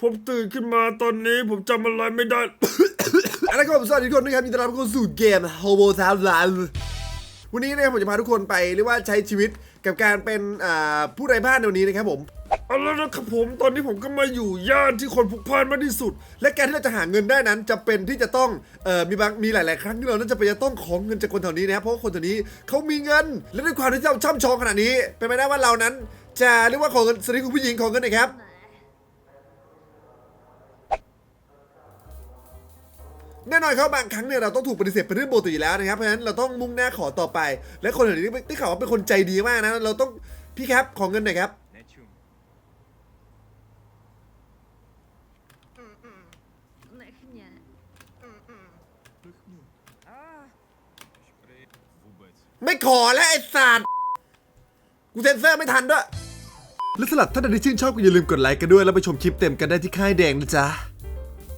ผมตื่นขึ้นมาตอนนี้ผมจำอะไรไม่ได้ อันนั้นก็ผมสวัสดีทุกคนนะครับยินดีต้อนรับเข้าสู่เกม Hobo Sound Live วันนี้นะครับผมจะพาทุกคนไปเรียกว่าใช้ชีวิตกับการเป็นอ่าผู้ไร้บ้านในวันนี้นะครับผมเอาแล้วนะครับผมตอนนี้ผมก็มาอยู่ย่านที่คนพลุกพล่านมากที่สุด และการที่เราจะหาเงินได้นั้นจะเป็นที่จะต้องเอ่อมีบางมีหลาย ๆ ครั้งที่เราน่าจะไปจะต้องของเงินจากคนแถวนี้นะครับเพราะว่าคนแถวนี้เขามีเงิน และด้วยความที่เราช่ำชองขนาดนี้เป็นไปได้ว่าเรานั้น จะเรียกว่าของเงินสวัสดีคุณผู้หญิงของเงินหนะครับ แน่นอนเขาบางครั้งเนี่ยเราต้องถูกปฏิเสธเป็นเรื่องปกติแล้วนะครับเพราะฉะนั้นเราต้องมุ่งหน้าขอต่อไป และคนเหล่านี้ได้ข่าวว่าเป็นคนใจดีมากนะเราต้องพี่แคปขอเงินหน่อยครับไม่ขอแล้วไอ้สัตว์กูเซ็นเซอร์ไม่ทันด้วยและสำหรับท่านใดที่ชื่นชอบก็อย่าลืมกดไลค์กันด้วย แล้วไปชมคลิปเต็มกันได้ที่ค่ายแดงนะจ๊ะ